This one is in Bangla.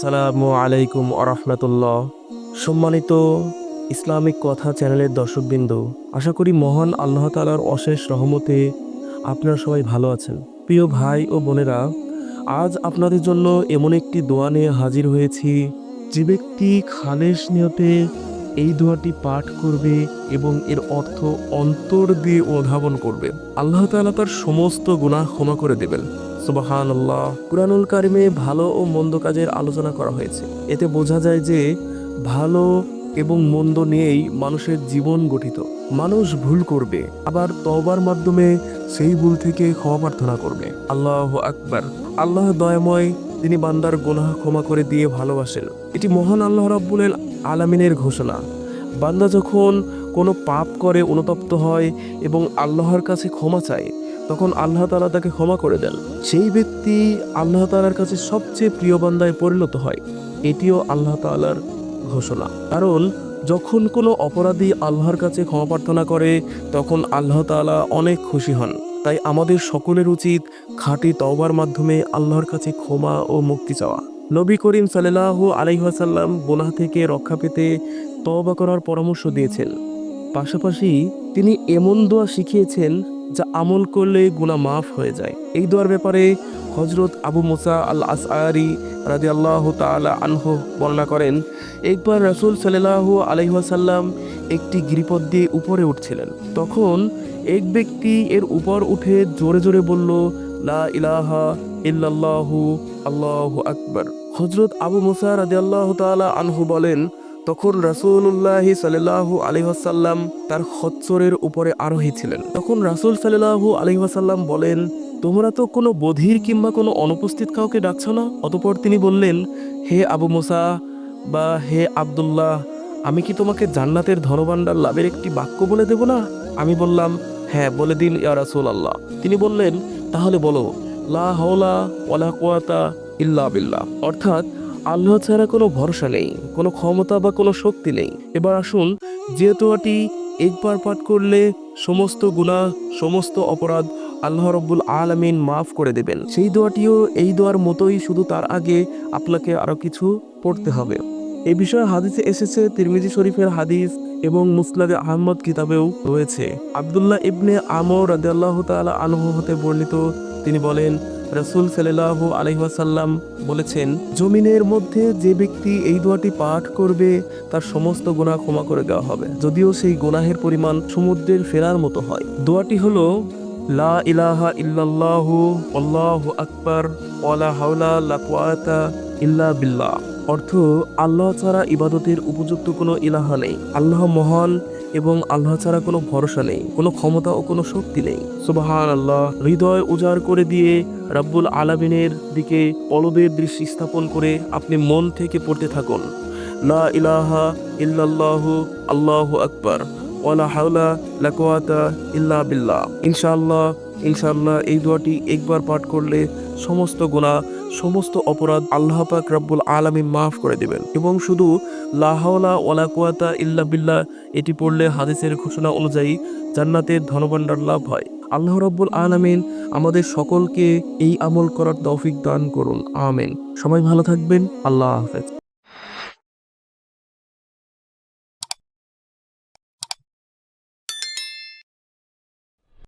আসসালামু আলাইকুম আরহামতুল্লাহ সম্মানিত ইসলামিক কথা চ্যানেলের দর্শকবৃন্দ, আশা করি মহান আল্লাহ তালার অশেষ রহমতে আপনারা সবাই ভালো আছেন। প্রিয় ভাই ও বোনেরা, আজ আপনাদের জন্য এমন একটি দোয়া নিয়ে হাজির হয়েছি, যে ব্যক্তি খালেশ নিয়তে এই দোয়াটি পাঠ করবে এবং এর অর্থ অন্তর দিয়ে অনুধাবন করবে। আল্লাহ তাআলা তার সমস্ত গুনাহ ক্ষমা করে দেবেন। সুবাহান আল্লাহ কুরআনুল কারিমে ভালো ও মন্দ কাজের আলোচনা করা হয়েছে। এতে বোঝা যায় যে ভালো এবং মন্দ নিয়েই মানুষের জীবন গঠিত। মানুষ ভুল করবে, আবার তওবার মাধ্যমে সেই ভুল থেকে ক্ষমা প্রার্থনা করবে। আল্লাহ আকবার। আল্লাহ দয়াময়, তিনি বান্দার গুনাহ ক্ষমা করে দিয়ে ভালোবাসেন। এটি মহান আল্লাহ রাব্বুল আলামিনের ঘোষণা। বান্দা যখন কোনো পাপ করে অনুতপ্ত হয় এবং আল্লাহর কাছে ক্ষমা চায় তখন আল্লাহ তালা তাকে ক্ষমা করে দেন। সেই ব্যক্তি আল্লাহ তালার কাছে সবচেয়ে প্রিয় বান্দায় পরিণত হয়, এটিও আল্লাহ তাআলার ঘোষণা। কারণ যখন কোনো অপরাধী আল্লাহর কাছে ক্ষমা প্রার্থনা করে, তখন আল্লাহ তাআলা অনেক খুশি হন। তাই আমাদের সকলের উচিত খাঁটি তওবার মাধ্যমে আল্লাহর কাছে ক্ষমা ও মুক্তি চাওয়া। নবী করিম সাল্লাল্লাহু আলাইহি ওয়াসাল্লাম গুনাহ থেকে রক্ষা পেতে তওবা করার পরামর্শ দিয়েছেন। পাশাপাশি তিনি এমন দোয়া শিখিয়েছেন যা আমল করলে গুনাহ মাফ হয়ে যায়। এই দোয়ার ব্যাপারে হজরত আবু মুসা আল আসআরি রাজি আল্লাহ তালা আনহু বর্ণনা করেন, একবার রাসূল সাল্লাল্লাহু আলাইহি একটি গিরিপথ দিয়ে উপরে উঠছিলেন। তখন এক ব্যক্তি এর উপর উঠে জোরে জোরে বলল, লা ইলাহা ইল্লাল্লাহু, আল্লাহু আকবার। হজরত আবু মুসা রাজি আল্লাহ তালা আনহু বলেন তখন রাসূলুল্লাহ সাল্লাল্লাহু আলাইহি ওয়াসাল্লাম তার খচ্চরের উপরে আরোহী ছিলেন। তখন রাসূল সাল্লাল্লাহু আলাইহি ওয়াসাল্লাম বলেন, তোমরা তো কোনো বধির কিংবা কোনো অনুপস্থিত কাউকে ডাকছো না? অতপর তিনি বললেন, হে আবু মুসা বা হে আব্দুল্লাহ, আমি কি তোমাকে জান্নাতের ধনভাণ্ডার লাভের একটি বাক্য বলে দেব না? আমি বললাম হ্যাঁ বলে দিন ইয়া রাসূল আল্লাহ তিনি বললেন, তাহলে বলো, লা হাওলা ওয়ালা কুওয়াতা ইল্লা বিল্লাহ। অর্থাৎ আল্লাহ ছাড়া কোনো ভরসা নেই, কোনো ক্ষমতা বা কোনো শক্তি নেই। এবার আসুন যে দোয়াটি একবার পাঠ করলে সমস্ত গুনাহ, সমস্ত অপরাধ আল্লাহ রব্বুল আলামিন মাফ করে দেবেন। সেই দোয়াটিও এই দোয়ার মতোই শুধু তার আগে আপনাকে আরও কিছু পড়তে হবে। এ বিষয়ে হাদিসে এসেছে, তিরমিজি শরীফের হাদিস এবং মুসলাদে আহমদ কিতাবেও রয়েছে। আব্দুল্লাহ ইবনে আমর রাদিয়াল্লাহ তাআলা আনহু হতে বর্ণিত, তিনি বলেন রাসূল সাল্লাল্লাহু আলাইহি ওয়াসাল্লাম বলেছেন, জমিনের মধ্যে যে ব্যক্তি এই দোয়াটি পাঠ করবে, তার সমস্ত গুনাহ ক্ষমা করে দেওয়া হবে। যদিও সেই গুনাহের পরিমাণ সমুদ্রের ফেরার মতো হয়। দোয়াটি হলো, লা ইলাহা ইল্লাল্লাহু আল্লাহু আকবার ওয়ালা হাওলা লা কুওয়াতা ইল্লা বিল্লাহ। অর্থ, আল্লাহ ছাড়া ইবাদতের উপযুক্ত কোনো ইলাহা নেই। আল্লাহ মহান এবং আল্লাহ ছাড়া কোনো ভরসা নেই, কোনো ক্ষমতা ও কোনো শক্তি নেই। সুবাহান আল্লাহ হৃদয় উজাড় করে দিয়ে রাব্বুল আলামিনের দিকে পলবের দৃষ্টি স্থাপন করে আপনি মন থেকে পড়তে থাকুন। লা ইলাহা ইল্লাল্লাহু, আল্লাহু আকবার ওয়ালা হাওলা লা কুওয়াতা ইল্লা বিল্লাহ। ইনশাআল্লাহ ইনশাআল্লাহ এই দোয়াটি একবার পাঠ করলে সমস্ত গুনাহ সমস্ত অপরাধ আল্লাহ পাক রব্বুল আলমী মাফ করে দিবেন। এবং শুধু লাহাওলা ওলা কুয়াতা ইল্লা বিল্লাহ, এটি পড়লে হাদিসের ঘোষণা অনুযায়ী জান্নাতের ধনভাণ্ডার লাভ হয়। আল্লাহ রব্বুল আলামিন আমাদের সকলকে এই আমল করার তৌফিক দান করুন। আমেন। সবাই ভালো থাকবেন। আল্লাহ হাফেজ।